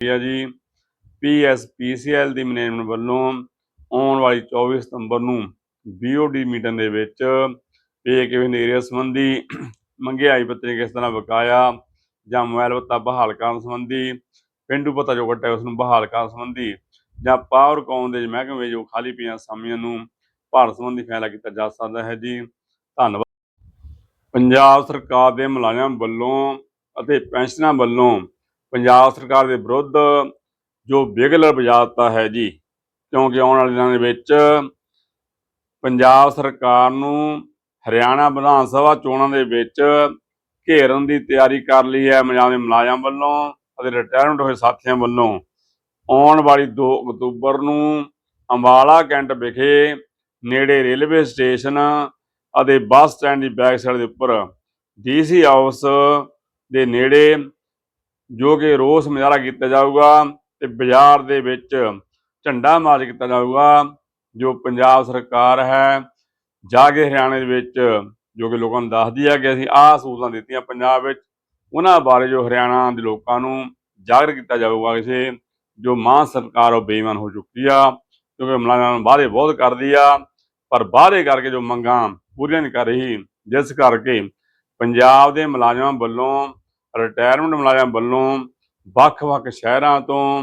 ਹੈ ਜੀ। ਪੀਐਸਪੀਸੀਐਲ ਦੀ ਮੈਨੇਜਮੈਂਟ ਵੱਲੋਂ ਆਉਣ ਵਾਲੀ 24 ਸਤੰਬਰ ਨੂੰ ਬੀਓਡੀ ਮੀਟਿੰਗ ਦੇ ਵਿੱਚ ਪੇ ਕਿਵੇਂ ਏਰੀਆ ਸੰਬੰਧੀ ਮੰਗਿਆਈ ਪੱਤਰੀ ਕਿਸ ਤਰ੍ਹਾਂ ਬਕਾਇਆ ਜਾਂ ਮੋਬਾਈਲ ਭੱਤਾ ਬਹਾਲ ਕਰਨ ਸੰਬੰਧੀ, ਪਿੰਡੂ ਭੱਤਾ ਜੋ ਕੱਟਿਆ ਉਸ ਨੂੰ ਬਹਾਲ ਕਰਨ ਸੰਬੰਧੀ ਜਾਂ ਪਾਵਰ ਕੌਮ ਦੇ ਮਹਿਕਮੇ ਜੋ ਖਾਲੀ ਪਈਆਂ ਅਸਾਮੀਆਂ ਨੂੰ ਭਾਰਤ ਸੰਬੰਧੀ ਫੈਸਲਾ ਕੀਤਾ ਜਾ ਸਕਦਾ ਹੈ ਜੀ। ਧੰਨਵਾਦ। ਪੰਜਾਬ ਸਰਕਾਰ ਦੇ ਮੁਲਾਜ਼ਮਾਂ ਵੱਲੋਂ ਅਤੇ ਪੈਨਸ਼ਨਾਂ ਵੱਲੋਂ ਪੰਜਾਬ ਸਰਕਾਰ ਦੇ ਵਿਰੁੱਧ ਜੋ ਬਿਗਲ ਵਜਾ ਦਿੱਤਾ ਹੈ ਜੀ, ਕਿਉਂਕਿ ਆਉਣ ਵਾਲੇ ਦਿਨਾਂ ਦੇ ਵਿੱਚ ਪੰਜਾਬ ਸਰਕਾਰ ਨੂੰ ਹਰਿਆਣਾ ਵਿਧਾਨ ਸਭਾ ਚੋਣਾਂ ਦੇ ਵਿੱਚ ਘੇਰਨ ਦੀ ਤਿਆਰੀ ਕਰ ਲਈ ਹੈ ਪੰਜਾਬ ਦੇ ਮੁਲਾਜ਼ਮ ਵੱਲੋਂ ਅਤੇ ਰਿਟਾਇਰਮੈਂਟ ਹੋਏ ਸਾਥੀਆਂ ਵੱਲੋਂ। ਆਉਣ ਵਾਲੀ 2 ਅਕਤੂਬਰ ਨੂੰ ਅੰਬਾਲਾ ਕੈਂਟ ਵਿਖੇ ਨੇੜੇ ਰੇਲਵੇ ਸਟੇਸ਼ਨ ਅਤੇ ਬੱਸ ਸਟੈਂਡ ਦੀ ਬੈਕ ਸਾਈਡ ਦੇ ਉੱਪਰ ਡੀਸੀ ਆਫਿਸ ਦੇ ਨੇੜੇ ਜੋ ਕਿ ਰੋਸ ਮੁਜ਼ਾਹਰਾ ਕੀਤਾ ਜਾਊਗਾ ਤੇ ਬਾਜ਼ਾਰ ਦੇ ਵਿੱਚ ਝੰਡਾ ਮਾਰਚ ਕੀਤਾ ਜਾਊਗਾ, ਜੋ ਪੰਜਾਬ ਸਰਕਾਰ ਹੈ, ਜਾ ਕੇ ਹਰਿਆਣੇ ਦੇ ਵਿੱਚ, ਜੋ ਕਿ ਲੋਕਾਂ ਨੂੰ ਦੱਸਦੀ ਹੈ ਕਿ ਅਸੀਂ ਆਹ ਸਹੂਲਤਾਂ ਦਿੱਤੀਆਂ ਪੰਜਾਬ ਵਿੱਚ, ਉਹਨਾਂ ਬਾਰੇ ਜੋ ਹਰਿਆਣਾ ਦੇ ਲੋਕਾਂ ਨੂੰ ਜਾਗਰ ਕੀਤਾ ਜਾਊਗਾ ਕਿਸੇ, ਜੋ ਮਾਂ ਸਰਕਾਰ ਉਹ ਬੇਈਮਾਨ ਹੋ ਚੁੱਕੀ ਆ, ਕਿਉਂਕਿ ਮੁਲਾਜ਼ਮਾਂ ਵਾਅਦੇ ਬਹੁਤ ਕਰਦੀ ਆ, ਪਰ ਵਾਅਦੇ ਕਰਕੇ ਜੋ ਮੰਗਾਂ ਪੂਰੀਆਂ ਨਹੀਂ ਕਰ ਰਹੀ, ਜਿਸ ਕਰਕੇ ਪੰਜਾਬ ਦੇ ਮੁਲਾਜ਼ਮਾਂ ਵੱਲੋਂ ਰਿਟਾਇਰਮੈਂਟ ਮੁਲਾਜ਼ਮਾਂ ਵੱਲੋਂ ਵੱਖ-ਵੱਖ ਸ਼ਹਿਰਾਂ ਤੋਂ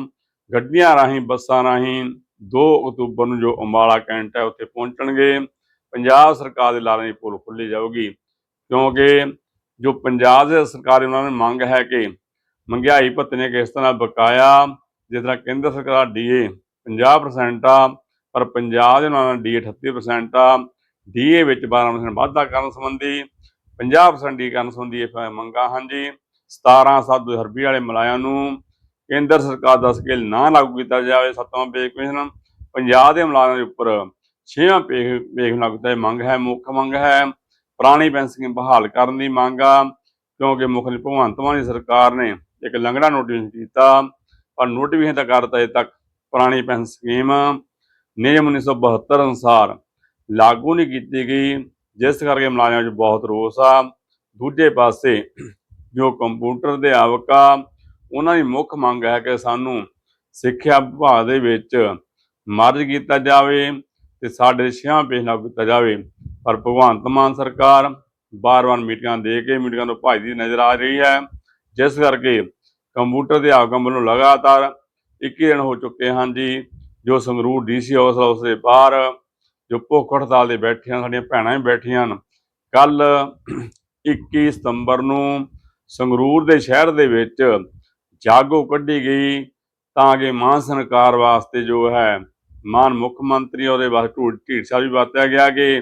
ਗੱਡੀਆਂ ਰਾਹੀਂ, ਬੱਸਾਂ ਰਾਹੀਂ 2 ਅਕਤੂਬਰ ਨੂੰ ਜੋ ਅੰਬਾਲਾ ਕੈਂਟ ਹੈ, ਉੱਥੇ ਪਹੁੰਚਣਗੇ। ਪੰਜਾਬ ਸਰਕਾਰ ਦੇ ਲਾਰੇ ਦੀ ਪੋਲ ਖੁੱਲੀ ਜਾਊਗੀ ਕਿਉਂਕਿ ਜੋ ਪੰਜਾਬ ਦੇ ਸਰਕਾਰ ਉਹਨਾਂ ਨੇ ਮੰਗ ਹੈ ਕਿ ਮਹਿੰਗਾਈ ਭੱਤੇ ਨੇ ਕਿਸ ਤਰ੍ਹਾਂ ਬਕਾਇਆ, ਜਿਸ ਤਰ੍ਹਾਂ ਕੇਂਦਰ ਸਰਕਾਰ ਡੀਏ 50% ਆ, ਪਰ ਪੰਜਾਬ ਦੇ ਨਾਲ ਡੀਏ 38% ਆ। ਡੀਏ ਵਿੱਚ 12% ਵਾਧਾ ਕਰਨ ਸੰਬੰਧੀ 50% ਡੀ ਕਰਨ ਸੰਬੰਧੀ ਇਹ ਮੰਗਾਂ ਹਨ ਜੀ 17 7 2020 ਵਾਲੇ ਮਲਾਇਆ ਨੂੰ ਕੇਂਦਰ ਸਰਕਾਰ ਦਾ ਸਕੇਲ ਨਾ ਲਾਗੂ ਕੀਤਾ ਜਾਵੇ, ਸੱਤਵਾਂ ਪੇ ਕਮਿਸ਼ਨ ਪੰਜਾਬ ਦੇ ਮੁਲਾਜ਼ਮਾਂ ਦੇ ਉੱਪਰ ਛੇਵਾਂ ਪੇ ਪੇ ਲਾਗੂ ਕੀਤਾ ਮੰਗ ਹੈ, ਮੁੱਖ ਮੰਗ ਹੈ ਪੁਰਾਣੀ ਪੈਨਸ਼ਨ ਸਕੀਮ ਬਹਾਲ ਕਰਨ ਦੀ ਮੰਗ ਆ, ਕਿਉਂਕਿ ਮੁੱਖ ਭਗਵੰਤ ਮਾਨ ਦੀ ਸਰਕਾਰ ਨੇ ਇੱਕ ਲੰਗੜਾ ਨੋਟੀਫਿਕੇਸ਼ਨ ਕੀਤਾ, ਪਰ ਨੋਟੀਫਿਕੇਸ਼ਨ ਤਾਂ ਕਰਤਾ ਅਜੇ ਤੱਕ ਪੁਰਾਣੀ ਪੈਨਸ਼ਨ ਸਕੀਮ ਨਿਯਮ 1972 ਅਨੁਸਾਰ ਲਾਗੂ ਨਹੀਂ ਕੀਤੀ ਗਈ, ਜਿਸ ਕਰਕੇ ਮੁਲਾਜ਼ਮਾਂ ਵਿੱਚ ਬਹੁਤ ਰੋਸ ਆ। ਦੂਜੇ ਪਾਸੇ ਜੋ ਕੰਪਿਊਟਰ ਦੇ ਆਵਕਾ ਉਹਨਾਂ ਦੀ ਮੁੱਖ ਮੰਗ ਹੈ ਕਿ ਸਾਨੂੰ ਸਿੱਖਿਆ ਵਿਭਾਗ ਦੇ ਵਿੱਚ ਮਰਜ ਕੀਤਾ ਜਾਵੇ ਤੇ ਸਾਡੇ ਛੇਵਾਂ ਪੇਸ਼ ਲਾਗੂ ਕੀਤਾ ਜਾਵੇ। ਪਰ ਭਗਵੰਤ ਮਾਨ ਸਰਕਾਰ ਬਾਰ-ਬਾਰ ਮੀਟਿੰਗਾਂ ਦੇ ਕੇ ਮੀਟਿੰਗਾਂ ਤੋਂ ਭੱਜਦੀ ਨਜ਼ਰ ਆ ਰਹੀ ਹੈ। ਜਿਸ ਕਰਕੇ ਕੰਪਿਊਟਰ ਦੇ ਆਗਮ ਵੱਲੋਂ ਲਗਾਤਾਰ 21 ਦਿਨ ਹੋ ਚੁੱਕੇ ਹਨ ਜੀ, ਜੋ ਸੰਗਰੂਰ ਡੀਸੀ ਹਾਊਸ ਹਾਊਸ ਦੇ ਬਾਹਰ, ਜੋ ਭੁੱਖ ਹੜਤਾਲ ਦੇ ਬੈਠੀਆਂ, ਸਾਡੀਆਂ ਭੈਣਾਂ ਵੀ ਬੈਠੀਆਂ ਹਨ। ਕੱਲ 21 ਸਤੰਬਰ ਨੂੰ ਸੰਗਰੂਰ ਦੇ ਸ਼ਹਿਰ ਦੇ ਵਿੱਚ ਜਾਗੋ ਕੱਢੀ ਗਈ ਤਾਂ ਕਿ ਮਾਨ ਸਰਕਾਰ ਵਾਸਤੇ ਜੋ ਹੈ, ਮਾਨ ਮੁੱਖ ਮੰਤਰੀ ਉਹਦੇ ਵਾਸਤੇ ਢੂਡ ਢੀਠ ਸਾਹਿਬ ਵੀ ਵਰਤਿਆ ਗਿਆ ਕਿ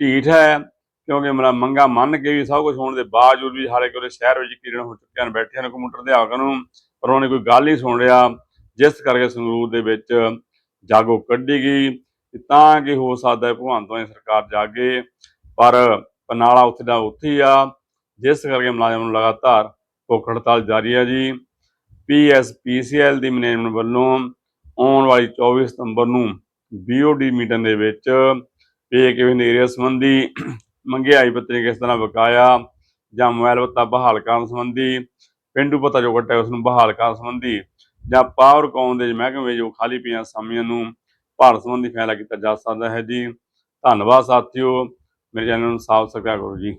ਢੀਠ ਹੈ, ਕਿਉਂਕਿ ਮੇਰਾ ਮੰਗਾ ਮੰਨ ਕੇ ਵੀ ਸਭ ਕੁਝ ਹੋਣ ਦੇ ਬਾਵਜੂਦ ਵੀ ਹਾਲੇ ਕਿ ਉਹਦੇ ਸ਼ਹਿਰ ਵਿੱਚ ਕਿਰਨ ਹੋ ਚੁੱਕੇ ਹਨ, ਬੈਠੇ ਹਨ ਕੰਪਿਊਟਰ ਦੇ ਆਗਨ ਨੂੰ, ਪਰ ਉਹਨੇ ਕੋਈ ਗੱਲ ਨਹੀਂ ਸੁਣ ਰਿਹਾ। ਜਿਸ ਕਰਕੇ ਸੰਗਰੂਰ ਦੇ ਵਿੱਚ ਜਾਗੋ ਕੱਢੀ ਗਈ ਤਾਂ ਕਿ ਹੋ ਸਕਦਾ ਹੈ ਭਗਵੰਤ ਮਾਨ ਸਰਕਾਰ ਜਾਗੇ, ਪਰ ਪਨਾਲਾ ਉੱਥੇ ਦਾ ਉੱਥੇ ਹੀ ਆ। ਜਿਸ ਕਰਕੇ ਮੁਲਾਜ਼ਮਾਂ ਨੂੰ ਲਗਾਤਾਰ ਭੁੱਖ ਹੜਤਾਲ ਜਾਰੀ ਹੈ ਜੀ। ਪੀਐਸਪੀਸੀਐਲ ਦੀ ਮੈਨੇਜਮੈਂਟ ਵੱਲੋਂ ਆਉਣ ਵਾਲੀ 24 ਸਤੰਬਰ ਨੂੰ ਬੀਓਡੀ ਮੀਟਿੰਗ ਦੇ ਵਿੱਚ ਪੇ ਕਿਵੇਂ ਏਰੀਆ ਸੰਬੰਧੀ ਮੰਗਿਆਈ ਪੱਤਰੀ ਕਿਸ ਤਰ੍ਹਾਂ ਬਕਾਇਆ ਜਾਂ ਮੋਬਾਈਲ ਭੱਤਾ ਬਹਾਲ ਕਰਨ ਸੰਬੰਧੀ, ਪਿੰਡੂ ਭੱਤਾ ਜੋ ਕੱਟਿਆ ਉਸ ਨੂੰ ਬਹਾਲ ਕਰਨ ਸੰਬੰਧੀ ਜਾਂ ਪਾਵਰ ਕੌਮ ਦੇ ਮਹਿਕਮੇ ਜੋ ਖਾਲੀ ਪਈਆਂ ਅਸਾਮੀਆਂ ਨੂੰ ਭਾਰਤ ਸੰਬੰਧੀ ਫੈਸਲਾ ਕੀਤਾ ਜਾ ਸਕਦਾ ਹੈ ਜੀ। ਧੰਨਵਾਦ ਸਾਥੀਓ। ਮੇਰੇ ਚੈਨਲ ਨੂੰ ਸਾਬਸਕ੍ਰਾਈਬ ਕਰੋ ਜੀ।